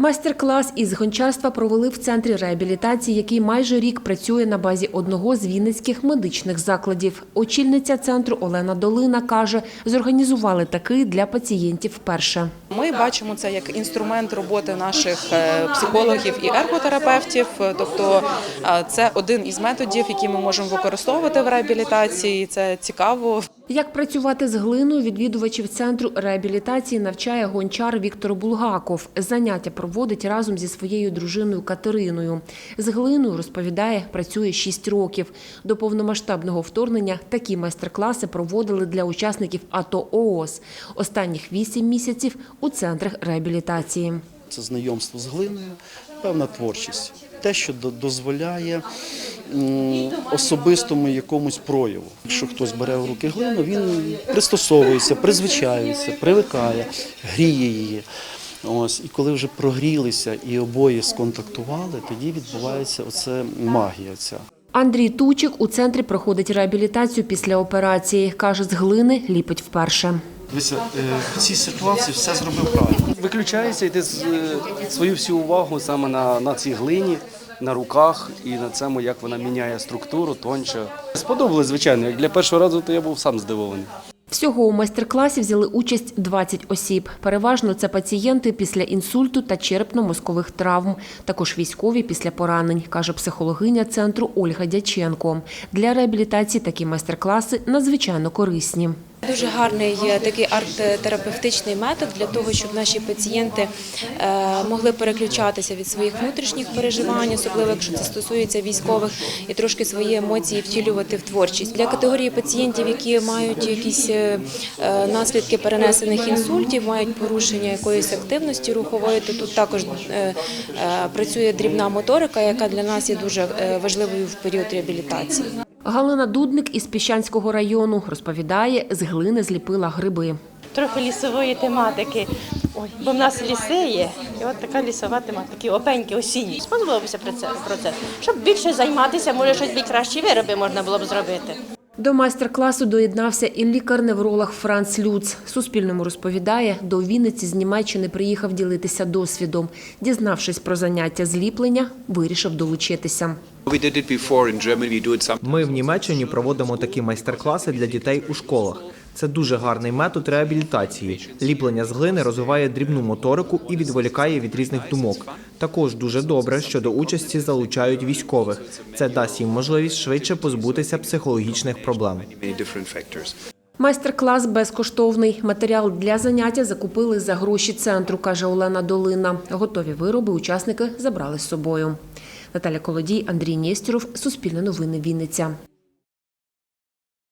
Майстер-клас із гончарства провели в центрі реабілітації, який майже рік працює на базі одного з вінницьких медичних закладів. Очільниця центру Олена Долина каже, зорганізували такий для пацієнтів вперше. Ми бачимо це як інструмент роботи наших е, психологів і ерготерапевтів. Тобто е, це один із методів, які ми можемо використовувати в реабілітації. Це цікаво. Як працювати з глиною, відвідувачів центру реабілітації навчає гончар Віктор Булгаков. Заняття проводить разом зі своєю дружиною Катериною. З глиною, розповідає, працює 6 років. До повномасштабного вторгнення такі майстер-класи проводили для учасників АТО ООС. Останніх 8 місяців у центрах реабілітації. Це знайомство з глиною, певна творчість. Те, що дозволяє особистому якомусь прояву. Якщо хтось бере в руки глину, він пристосовується, призвичаюється, привикає, гріє її. Ось, і коли вже прогрілися і обоє сконтактували, тоді відбувається оце магія. Ця. Андрій Тучик у центрі проходить реабілітацію після операції. Каже, з глини ліпить вперше. Дивіться, е, в цій ситуації все зробив правильно. Виключається з- е, свою всю увагу саме на, на цій глині, на руках і на цьому, як вона міняє структуру, тонче. Сподобалось, звичайно. Як для першого разу, то я був сам здивований. Всього у майстер-класі взяли участь 20 осіб. Переважно це пацієнти після інсульту та черепно-мозкових травм, також військові після поранень, каже психологиня центру Ольга Дяченко. Для реабілітації такі майстер-класи надзвичайно корисні. Дуже гарний такий арт-терапевтичний метод для того, щоб наші пацієнти е, могли переключатися від своїх внутрішніх переживань, особливо якщо це стосується військових, і трошки свої емоції втілювати в творчість. Для категорії пацієнтів, які мають якісь е, е, наслідки перенесених інсультів, мають порушення якоїсь активності рухової, то тут також працює дрібна моторика, яка для нас є дуже важливою в період реабілітації. Галина Дудник із Піщанського району розповідає, з глини зліпила гриби. трохи лісової тематики. Бо в нас ліси є, і от така лісова тематика, такі опеньки осінні. Сподобався про це. Щоб більше займатися, може щось кращі вироби можна було б зробити. До майстер-класу доєднався і лікар-невролог Франц Люц. Суспільному розповідає, до Вінниці з Німеччини приїхав ділитися досвідом. Дізнавшись про заняття зліплення, вирішив долучитися. Ми в Німеччині проводимо такі майстер-класи для дітей у школах. Це дуже гарний метод реабілітації. Ліплення з глини розвиває дрібну моторику і відволікає від різних думок. Також дуже добре, що до участі залучають військових. Це дасть їм можливість швидше позбутися психологічних проблем. Майстер-клас безкоштовний. Матеріал для заняття закупили за гроші центру, каже Олена Долина. Готові вироби учасники забрали з собою. Наталя Колодій, Андрій Нєстєров, Суспільне новини Вінниця.